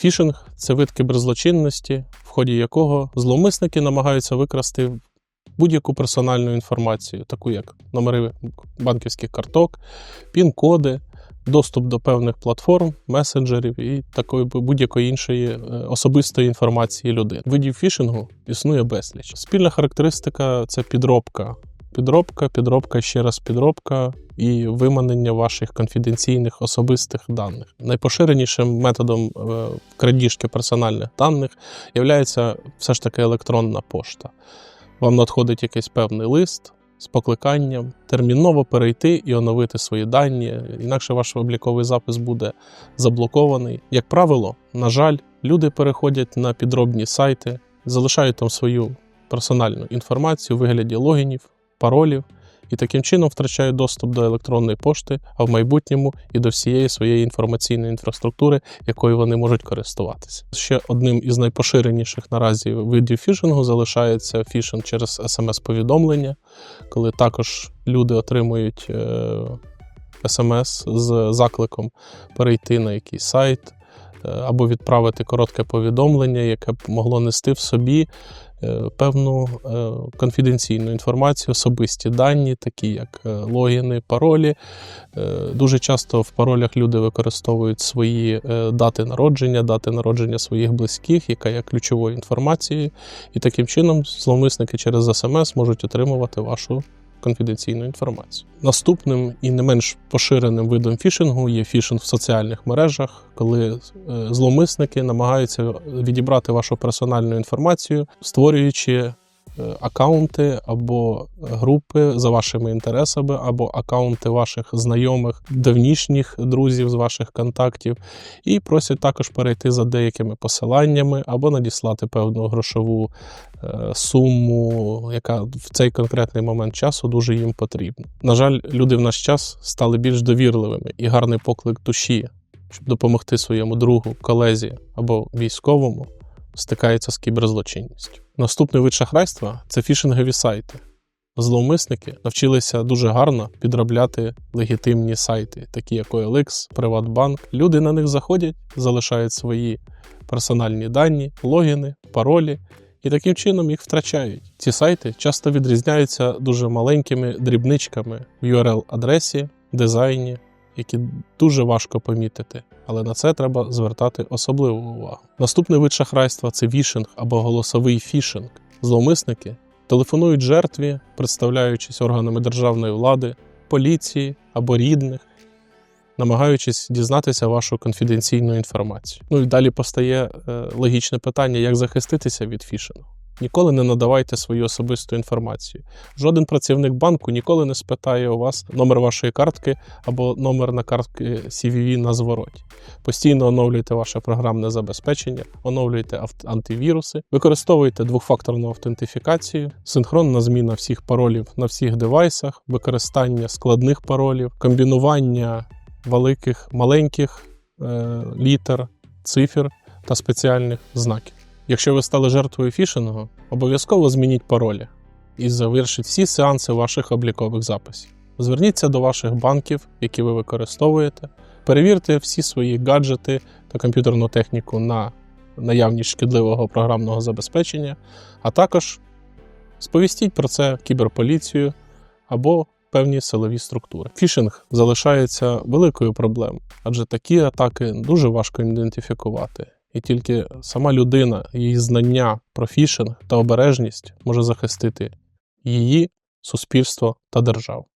Фішинг це вид кіберзлочинності, в ході якого зловмисники намагаються викрасти будь-яку персональну інформацію, таку як номери банківських карток, пін-коди, доступ до певних платформ, месенджерів і такої будь-якої іншої е, особистої інформації людини. Видів фішингу існує безліч. Спільна характеристика це підробка. Підробка, підробка, ще раз підробка і виманення ваших конфіденційних особистих даних. Найпоширенішим методом е, крадіжки персональних даних є все ж таки електронна пошта. Вам надходить якийсь певний лист з покликанням терміново перейти і оновити свої дані, інакше ваш обліковий запис буде заблокований. Як правило, на жаль, люди переходять на підробні сайти, залишають там свою персональну інформацію у вигляді логінів, паролів і таким чином втрачають доступ до електронної пошти, а в майбутньому і до всієї своєї інформаційної інфраструктури, якою вони можуть користуватися. Ще одним із найпоширеніших наразі видів фішингу залишається фішинг через смс-повідомлення, коли також люди отримують е, смс з закликом перейти на якийсь сайт. Е, Або відправити коротке повідомлення, яке б могло нести в собі е, певну е, конфіденційну інформацію, особисті дані, такі як логіни, паролі. Дуже часто в паролях люди використовують свої дати народження, дати народження своїх близьких, яка є ключовою інформацією. І таким чином зловмисники через смс можуть отримувати вашу конфіденційну інформацію. Наступним і не менш поширеним видом фішингу є фішинг в соціальних мережах, коли е, зловмисники намагаються відібрати вашу персональну інформацію, створюючи акаунти або групи за вашими інтересами, або акаунти ваших знайомих, давнішніх друзів з ваших контактів, і просять також перейти за деякими посиланнями або надіслати певну грошову е, суму, яка в цей конкретний момент часу дуже їм потрібна. На жаль, люди в наш час стали більш довірливими і гарний поклик душі, щоб допомогти своєму другу, колезі або військовому, стикається з кіберзлочинністю. Наступний вид шахрайства це фішингові сайти. Зловмисники навчилися дуже гарно підробляти легітимні сайти, такі як OLX, Приватбанк. Люди на них заходять, залишають свої персональні дані, логіни, паролі і таким чином їх втрачають. Ці сайти часто відрізняються дуже маленькими дрібничками в URL-адресі, дизайні, які дуже важко помітити, але на це треба звертати особливу увагу. Наступний вид шахрайства це вішинг або голосовий фішинг. Зловмисники телефонують жертві, представляючись органами державної влади, поліції або рідних, намагаючись дізнатися вашу конфіденційну інформацію. Ну і далі постає е, логічне питання, як захиститися від фішингу. Ніколи не надавайте свою особисту інформацію. Жоден працівник банку ніколи не спитає у вас номер вашої картки або номер на картки CVV на звороті. Постійно оновлюйте ваше програмне забезпечення, оновлюйте антивіруси, використовуйте двохфакторну автентифікацію, синхронна зміна всіх паролів на всіх девайсах, використання складних паролів, комбінування великих, маленьких е, літер, цифр та спеціальних знаків. Якщо ви стали жертвою фішингу, обов'язково змініть паролі і завершіть всі сеанси ваших облікових записів. Зверніться до ваших банків, які ви використовуєте, перевірте всі свої гаджети та комп'ютерну техніку на наявність шкідливого програмного забезпечення, а також сповістіть про це кіберполіцію або певні силові структури. Фішинг залишається великою проблемою, адже такі атаки дуже важко ідентифікувати. І тільки сама людина, її знання про фішинг та обережність може захистити її, суспільство та державу.